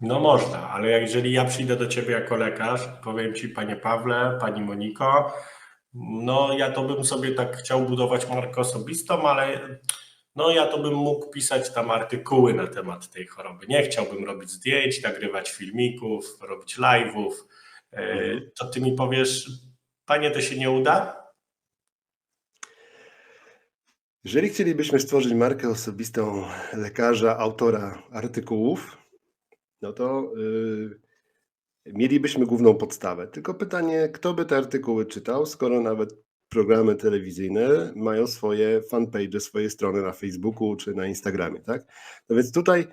No można, ale jeżeli ja przyjdę do ciebie jako lekarz, powiem ci, panie Pawle, pani Moniko, no ja to bym sobie tak chciał budować markę osobistą, ale no ja to bym mógł pisać tam artykuły na temat tej choroby. Nie chciałbym robić zdjęć, nagrywać filmików, robić live'ów. E, Mhm. To ty mi powiesz, panie, to się nie uda? Jeżeli chcielibyśmy stworzyć markę osobistą lekarza, autora artykułów, no to yy, mielibyśmy główną podstawę. Tylko pytanie, kto by te artykuły czytał, skoro nawet programy telewizyjne mają swoje fanpage, swoje strony na Facebooku czy na Instagramie, tak? No więc tutaj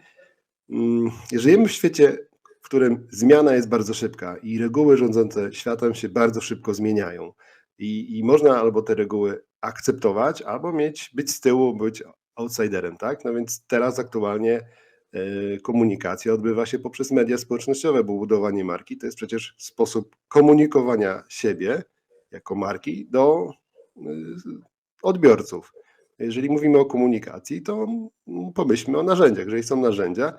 mm, żyjemy w świecie, w którym zmiana jest bardzo szybka i reguły rządzące światem się bardzo szybko zmieniają. I, I można albo te reguły akceptować, albo mieć, być z tyłu, być outsiderem, tak? No więc teraz aktualnie komunikacja odbywa się poprzez media społecznościowe, bo budowanie marki to jest przecież sposób komunikowania siebie jako marki do y, odbiorców. Jeżeli mówimy o komunikacji, to pomyślmy o narzędziach. Jeżeli są narzędzia,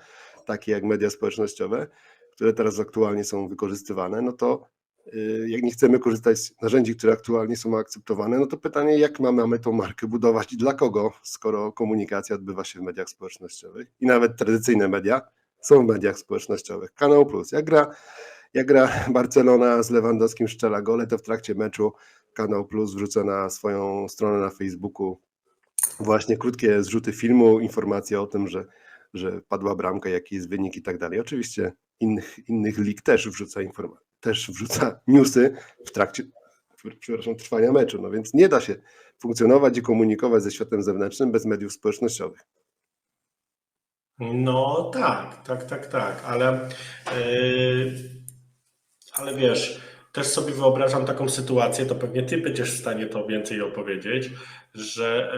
takie jak media społecznościowe, które teraz aktualnie są wykorzystywane, no to jak nie chcemy korzystać z narzędzi, które aktualnie są akceptowane, no to pytanie, jak ma- mamy tą markę budować i dla kogo, skoro komunikacja odbywa się w mediach społecznościowych i nawet tradycyjne media są w mediach społecznościowych. Kanał Plus, jak gra, jak gra Barcelona z Lewandowskim strzela gole, to w trakcie meczu Kanał Plus wrzuca na swoją stronę na Facebooku właśnie krótkie zrzuty filmu, informacje o tym, że, że padła bramka, jaki jest wynik i tak dalej. Oczywiście innych, innych lig też wrzuca informa- też wrzuca newsy w trakcie przepraszam, trwania meczu. No więc nie da się funkcjonować i komunikować ze światem zewnętrznym bez mediów społecznościowych. No tak, tak, tak, tak, ale, yy, ale wiesz, też sobie wyobrażam taką sytuację, to pewnie ty będziesz w stanie to więcej opowiedzieć, że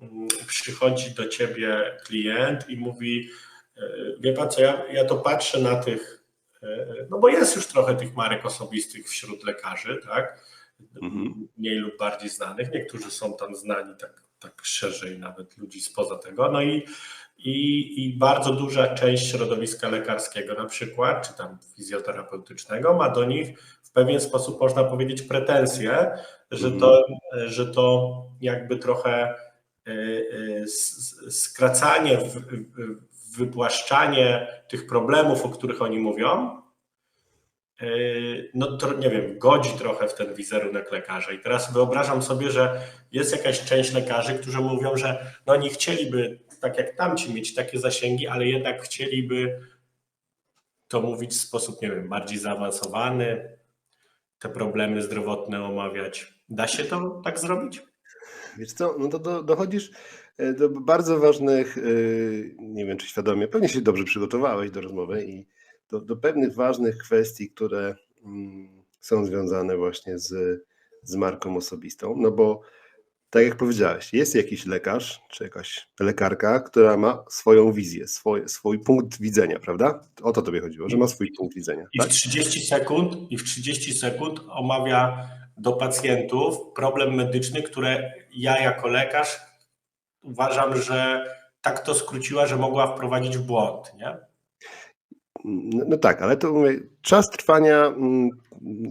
yy, przychodzi do ciebie klient i mówi, yy, wie pan co, ja, ja to patrzę na tych, no bo jest już trochę tych marek osobistych wśród lekarzy, tak, Mhm. mniej lub bardziej znanych, niektórzy są tam znani tak, tak szerzej, nawet ludzi spoza tego, no i i, I bardzo duża część środowiska lekarskiego, na przykład, czy tam fizjoterapeutycznego, ma do nich w pewien sposób, można powiedzieć, pretensje, że to, że to jakby trochę s- s- skracanie, w- w- wypłaszczanie tych problemów, o których oni mówią, y, no to nie wiem, godzi trochę w ten wizerunek lekarza. I teraz wyobrażam sobie, że jest jakaś część lekarzy, którzy mówią, że no oni chcieliby, tak jak tamci, mieć takie zasięgi, ale jednak chcieliby to mówić w sposób, nie wiem, bardziej zaawansowany, te problemy zdrowotne omawiać. Da się to tak zrobić? Wiesz co, no to do, dochodzisz e, do bardzo ważnych, e, nie wiem czy świadomie, pewnie się dobrze przygotowałeś do rozmowy i do, do pewnych ważnych kwestii, które mm, są związane właśnie z, z marką osobistą, no bo tak jak powiedziałeś, jest jakiś lekarz czy jakaś lekarka, która ma swoją wizję, swój, swój punkt widzenia, prawda? O to tobie chodziło, że ma swój punkt widzenia. I Tak? w 30 sekund, i w 30 sekund omawia do pacjentów problem medyczny, które ja jako lekarz uważam, że tak to skróciła, że mogła wprowadzić w błąd, nie? No, no tak, ale to mówię, czas trwania mm,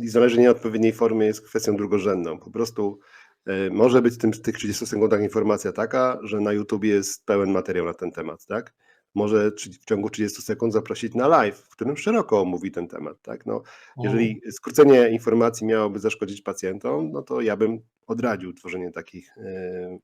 i znalezienie odpowiedniej formy jest kwestią drugorzędną. Po prostu y, może być w, w tych 30 sekundach informacja taka, że na YouTube jest pełen materiał na ten temat, tak? Może w ciągu 30 sekund zaprosić na live, w którym szeroko omówi ten temat, tak? No, jeżeli skrócenie informacji miałoby zaszkodzić pacjentom, no to ja bym odradził tworzenie takich y,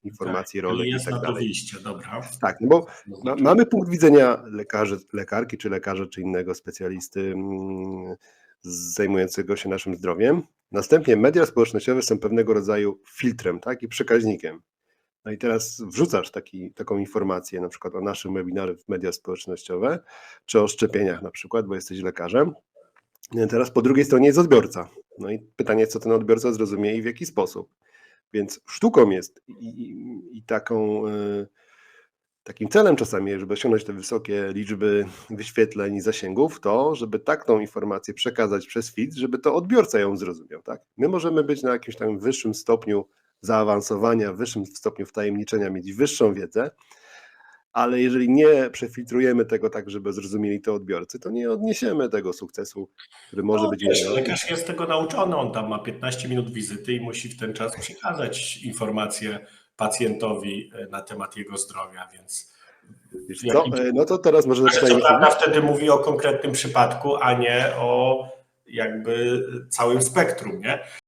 informacji, rolek Czyli i tak dalej. wyjście, dobra. Tak, no bo ma, mamy punkt widzenia lekarzy, lekarki czy lekarza, czy innego specjalisty mm, zajmującego się naszym zdrowiem. Następnie media społecznościowe są pewnego rodzaju filtrem tak, i przekaźnikiem. No i teraz wrzucasz taki, taką informację na przykład o naszym webinarze w media społecznościowe, czy o szczepieniach na przykład, bo jesteś lekarzem. No teraz po drugiej stronie jest odbiorca. No i pytanie, co ten odbiorca zrozumie i w jaki sposób. Więc sztuką jest i, i, i taką, y, takim celem czasami, żeby osiągnąć te wysokie liczby wyświetleń i zasięgów, to, żeby tak tą informację przekazać przez feed, żeby to odbiorca ją zrozumiał. Tak? My możemy być na jakimś tam wyższym stopniu zaawansowania, wyższym stopniu wtajemniczenia, mieć wyższą wiedzę, ale jeżeli nie przefiltrujemy tego tak, żeby zrozumieli to odbiorcy, to nie odniesiemy tego sukcesu, który może no, być wiesz, inny. lekarz jest tego nauczony, on tam ma 15 minut wizyty i musi w ten czas przekazać informacje pacjentowi e, na temat jego zdrowia, więc Wiesz w co? E, No to teraz może zaczynajmy. co prawda wtedy mówi o konkretnym przypadku, a nie o jakby całym spektrum, nie?